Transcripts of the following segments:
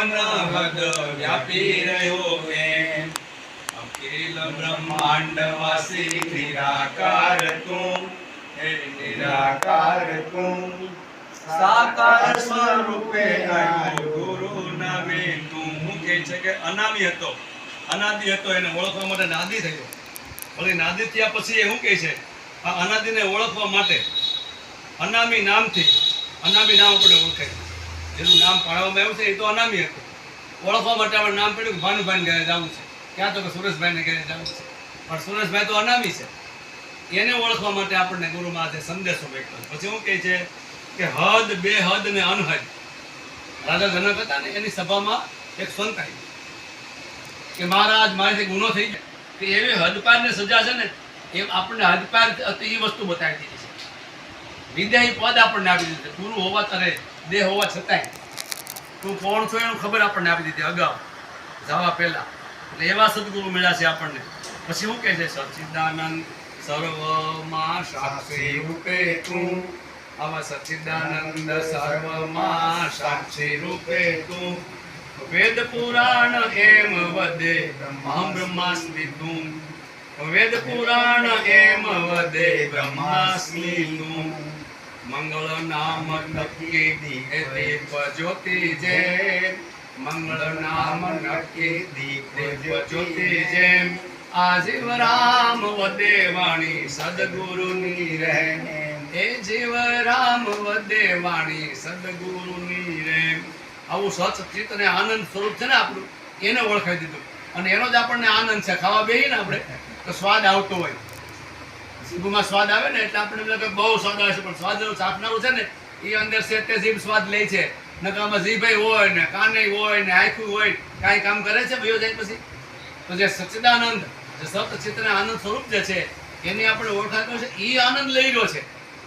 અનહદ વ્યાપી રહ્યો એમ અખિલ બ્રહ્માંડ વાસી નિરાકાર તું, હે નિરાકાર તું. સાકાર સ્વરૂપે ગુરુ નામે તું. હું છે કે અનામી હતો. અનાદિ હતો એને ઓળખવા માટે નાદી થયો. ભલે નાદી થયા પછી એ શું કહે છે? આ અનાદિને ઓળખવા માટે અનામી નામથી અનામી નામ આપણે ઓળખાય. જેનું નામ પાડવામાં આવ્યું છે એ તો અનામી હતું. ઓળખવા માટે આપણે નામ પડ્યું કે ભાનુભાઈ ઘરે જવું છે. ક્યાં તો કે સુરેશભાઈને ઘરે જવું છે. પણ સુરેશભાઈ તો અનામી છે. એને ઓળખવા માટે આપણને ગુરુ મહારાજે સંદેશો વ્યક્ત પછી શું કહે છે કે હદ, બે હદ ને અનહદ. રાજા જનક હતા ને, એની સભામાં એક સંત આવી કે મહારાજ મારાથી ગુનો થઈ જાય કે એવી હદપારની સજા છે ને, એ આપણને હદપાર એ વસ્તુ બતાવી દીધી છે. વિદ્યાય પદ આપણને આપી દીધું ગુરુ હોવા તરે દેહ હોવા છતાંય તું કોણ છો એનું ખબર આપણને આપી દીધી અગાઉ. જવા પહેલા. એટલે એવા સદગુરુ મળ્યા છે આપણને. પછી શું કહે છે? સચ્ચિદાનંદ સર્વમાં સાક્ષી રૂપે તું. આવા સચ્ચિદાનંદ સર્વમાં સાક્ષી રૂપે તું. વેદ પુરાણ એમ વદે બ્રહ્મા બ્રહ્માસ્મિ તું. વેદ પુરાણ એમ વદે બ્રહ્માસ્મિ તું. મંગળ નામ નક્કી દીપ જ્યોતિ જે મંગળ નામ નક્કી દીપ જ્યોતિ જેમ આ જીવ રામ વદે વાણી સદગુરુની રહે એ જીવ રામ વદે વાણી સદગુરુની રહે આવું સચિત અને આનંદ સ્વરૂપ છે ને આપણું એને ઓળખાઈ દીધું અને એનો જ આપણને આનંદ છે ખાવા બેહી ને આપણે તો સ્વાદ આવતો હોય જીભમાં સ્વાદ આવે ને એટલે આપણે લાગે બહુ સ્વાદ આવે છે. પણ સ્વાદ ચાખનારું છે ને, એ અંદર છે તે જીભ સ્વાદ લે છે. નકામાં જીભે હોય ને કાને હોય ને આખું હોય કાંઈ કામ કરે છે ભયો જાય પછી? તો જે સચ્ચિદાનંદ, જે સત આનંદ સ્વરૂપ જે છે, એની આપણે ઓળખાતો છે એ આનંદ લઈ રહ્યો છે.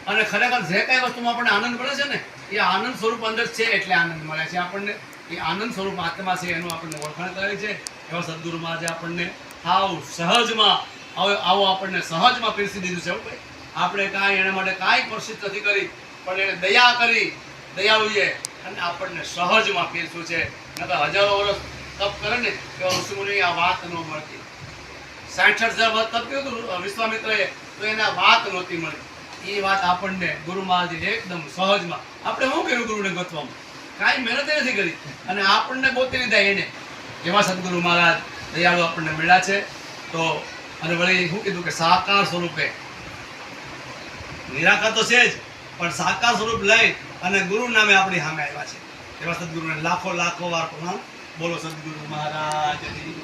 અને ખરેખર જે કાંઈ વસ્તુમાં આપણને આનંદ મળે છે ને, એ આનંદ સ્વરૂપ અંદર છે એટલે આનંદ મળે છે આપણને. એ આનંદ સ્વરૂપ આત્મા છે એનું આપણને ઓળખાણ કરે છે. એવા સદગુરુ મહારાજે આપણને સાવ સહજમાં આવો આપણને સહજમાં પીરસી દીધું છે ભાઈ. આપણે કાંઈ એના માટે કાંઈ કોશિશ નથી કરી, પણ એને દયા કરી, દયાળુએ અને આપણને સહજમાં પીરસ્યું છે. નકર હજારો વર્ષ તપ કરે ને કે ઋષિમુનિ આ વાત ન મળતી. સાઠ હજાર વર્ષ તપ કર્યું હતું, વિશ્વામિત્રએ, તો એને વાત નહોતી મળી. એ વાત આપણને ગુરુ મહારાજ એકદમ સહજમાં, આપણે શું કર્યું ગુરુને ગોતવામાં? કાંઈ મહેનત નથી કરી. અને આપણને ગોતી લીધા એને. એવા સદગુરુ મહારાજ દયાળુ આપણને મળ્યા છે. તો અને વળી શું કીધું કે સાકાર સ્વરૂપે. નિરાકાર તો છે જ, પણ સાકાર સ્વરૂપ લઈ અને ગુરુ નામે આપણી સામે આવ્યા છે. એવા સદગુરુને લાખો લાખો વાર પ્રણામ. બોલો સદગુરુ મહારાજની